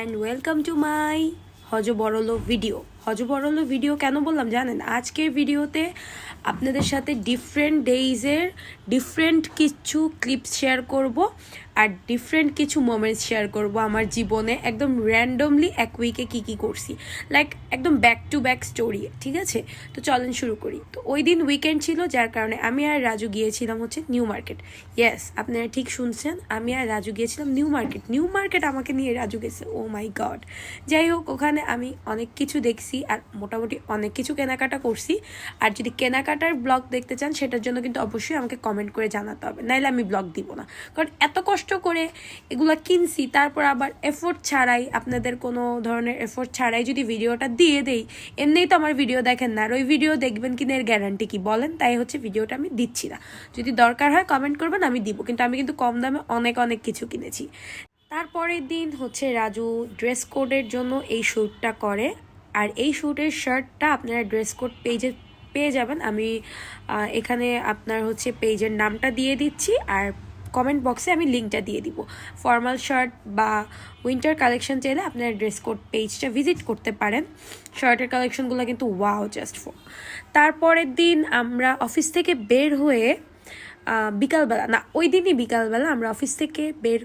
Welcome to my হজ বড়লো video হজ বড়লো ভিডিও কেন বললাম জানেন? আজকের ভিডিওতে আপনাদের সাথে ডিফারেন্ট ডেইজের ডিফারেন্ট কিছু ক্লিপস শেয়ার করব। আর ডিফারেন্ট কিছু মোমেন্টস শেয়ার করব আমার জীবনে একদম র্যান্ডমলি এক উইকে কী কী করছি। লাইক একদম ব্যাক টু ব্যাক স্টোরি ঠিক আছে? তো চলেন শুরু করি। তো ওই দিন উইকেন্ড ছিল, যার কারণে আমি আর রাজু গিয়েছিলাম হচ্ছে নিউ মার্কেট ইয়েস আপনারা ঠিক শুনছেন, আমি আর রাজু গিয়েছিলাম নিউ মার্কেট নিউ মার্কেট আমাকে নিয়ে রাজু গেছে ও মাই গড যাই হোক, ওখানে আমি অনেক কিছু দেখছি আর মোটামুটি অনেক কিছু কেনাকাটা করছি। আর যদি কেনাকাটার ব্লগ দেখতে চান, সেটার জন্য কিন্তু অবশ্যই আমাকে কমেন্ট করে জানাতে হবে। নাইলে আমি ব্লগ দিব না। কারণ এত কষ্ট করে এগুলো কিনছি, তারপর আবার এফোর্ট ছাড়াই আপনাদের কোনো ধরনের এফোর্ট ছাড়াই যদি ভিডিওটা দিয়ে দেই, এমনিই তো আমার ভিডিও দেখেন না। আর ওই ভিডিও দেখবেন কিনা এর গ্যারান্টি কি বলেন? তাই হচ্ছে ভিডিওটা আমি দিচ্ছি না। যদি দরকার হয় কমেন্ট করবেন, আমি দিব। কিন্তু আমি কিন্তু কম দামে অনেক অনেক কিছু কিনেছি। তারপরের দিন হচ্ছে রাজু ড্রেস কোডের জন্য এই শ্যুটটা করে। আর এই শ্যুটের শার্টটা আপনারা ড্রেস কোড পেজে পেয়ে যাবেন। আমি এখানে আপনার হচ্ছে পেজের নামটা দিয়ে দিচ্ছি। আর কমেন্ট বক্সে আমি লিঙ্কটা দিয়ে দিব। ফর্মাল শার্ট বা উইন্টার কালেকশন চাইলে আপনারা ড্রেস কোড পেজটা ভিজিট করতে পারেন। শার্টের কালেকশনগুলো কিন্তু ওয়াও জাস্ট ফর তারপরের দিন আমরা অফিস থেকে বের হয়ে বিকালবেলা, না, ওই দিনই বিকালবেলা আমরা অফিস থেকে বের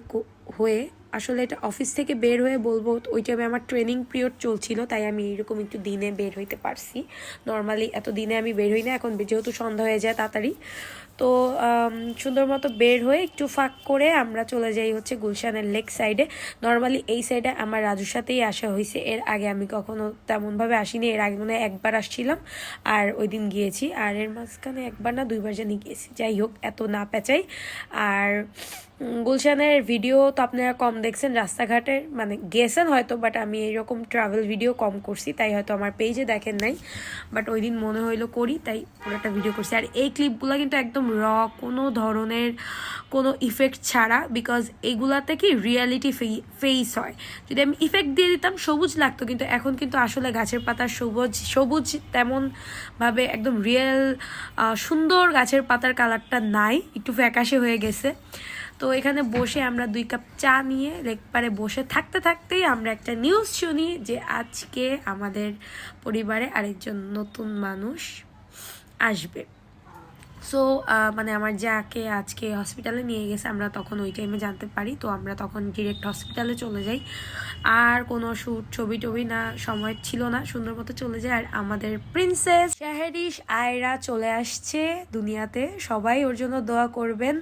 হয়ে আসলে এটা অফিস থেকে বের হয়ে বলব, ওই টাইমে আমার ট্রেনিং পিরিয়ড চলছিল, তাই আমি এরকম একটু দিনে বের হইতে পারছি। নর্মালি এত দিনে আমি বের হই না, এখন যেহেতু সন্ধ্যা হয়ে যায় তাড়াতাড়ি। তো সুন্দর মতো বের হয়ে একটু ফাঁক করে আমরা চলে যাই হচ্ছে গুলশানের লেক সাইডে নর্মালি এই সাইডে আমার রাজুর সাথেই আসা হয়েছে, এর আগে আমি কখনো তেমনভাবে আসিনি, এর আগে মনে একবার আসছিলাম, আর ওই দিন গিয়েছি। আর এর মাঝখানে একবার না দুইবার জানি গিয়েছি, যাই হোক, এত না পেঁচাই। আর গুলশানের ভিডিও তো আপনারা কম দেখছেন রাস্তাঘাটের মানে গেছেন হয়তো বাট আমি এরকম ট্রাভেল ভিডিও কম করছি, তাই হয়তো আমার পেজে দেখেন নাই। বাট ওই দিন মনে হইল করি, তাই পুরোটা ভিডিও করছি। আর এই ক্লিপগুলো কিন্তু একদম র কোনো ধরনের কোনো ইফেক্ট ছাড়া বিকজ এগুলাতে কি রিয়ালিটি ফেস হয়। যদি আমি ইফেক্ট দিয়ে দিতাম, সবুজ লাগতো, কিন্তু এখন কিন্তু আসলে গাছের পাতার সবুজ সবুজ তেমনভাবে একদম রিয়েল সুন্দর গাছের পাতার কালারটা নাই, একটু ফ্যাকাশে হয়ে গেছে। তো এখানে বসে আমরা দুই কাপ চা নিয়ে একবারে বসে থাকতে থাকতেই আমরা একটা নিউজ শুনি যে আজকে আমাদের পরিবারে আরেকজন নতুন মানুষ আসবে। সো মানে আমার যাকে আজকে হসপিটালে নিয়ে গেছে, আমরা তখন ওই টাইমে জানতে পারি। তো আমরা তখন ডিরেক্ট হসপিটালে চলে যাই। আর কোনো শ্যুট ছবি টবি না, সময় ছিল না, সুন্দর মতো চলে যায়। আর আমাদের প্রিন্সেস শাহেরিশ আয়রা চলে আসছে দুনিয়াতে। সবাই ওর জন্য দোয়া করবেন।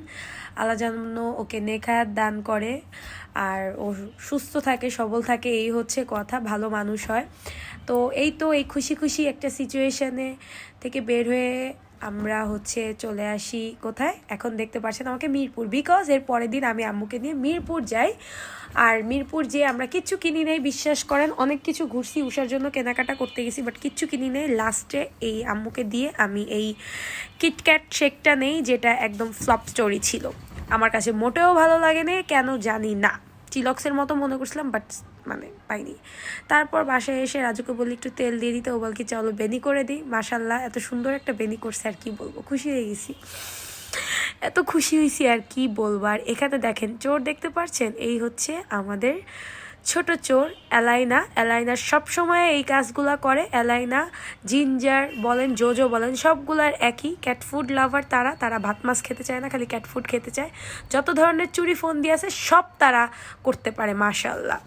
আল্লাহ যেন ওকে নেখায়াত দান করে। আর ও সুস্থ থাকে, সবল থাকে, এই হচ্ছে কথা, ভালো মানুষ হয়। তো এই তো এই খুশি খুশি একটা সিচুয়েশনে থেকে বের হয়ে আমরা হচ্ছে চলে আসি কোথায়? এখন দেখতে পাচ্ছেন আমাকে মিরপুর। বিকজ এর পরের দিন আমি আম্মুকে নিয়ে মিরপুর যাই। আর মিরপুর যে আমরা কিচ্ছু কিনি নেই, বিশ্বাস করেন, অনেক কিছু ঘুরছি উষার জন্য কেনাকাটা করতে গেছি বাট কিচ্ছু কিনি নেই। লাস্টে এই আম্মুকে দিয়ে আমি এই কিটক্যাট শেকটা নেই, যেটা একদম ফ্লপ স্টোরি ছিল। আমার কাছে মোটেও ভালো লাগে না কেন জানি না। চিলক্সের মতো মনে করছিলাম বাট মানে পাইনি। তারপর বাসায় এসে রাজুকে বলি, একটু তেল দিয়ে দিতে। ও বল কি, চলো বেনি করে দিই। মাসাল্লাহ এত সুন্দর একটা বেনি করছে আর কি বলব। খুশি হয়ে গেছি। এত খুশি হয়েছি আর কি বলব। আর এখানে দেখেন, চোর দেখতে পাচ্ছেন এই হচ্ছে আমাদের ছোট চোর অ্যালাইনা। অ্যালাইনা সবসময় এই কাজগুলা করে। অ্যালাইনা, জিঞ্জার বলেন, জোজো বলেন, সবগুলার একই। ক্যাট ফুড লাভার তারা। তারা ভাত মাছ খেতে চায় না, খালি ক্যাট ফুড খেতে চায়। যত ধরনের চুরি ফোন দিয়ে আছে, সব তারা করতে পারে মাশাল্লাহ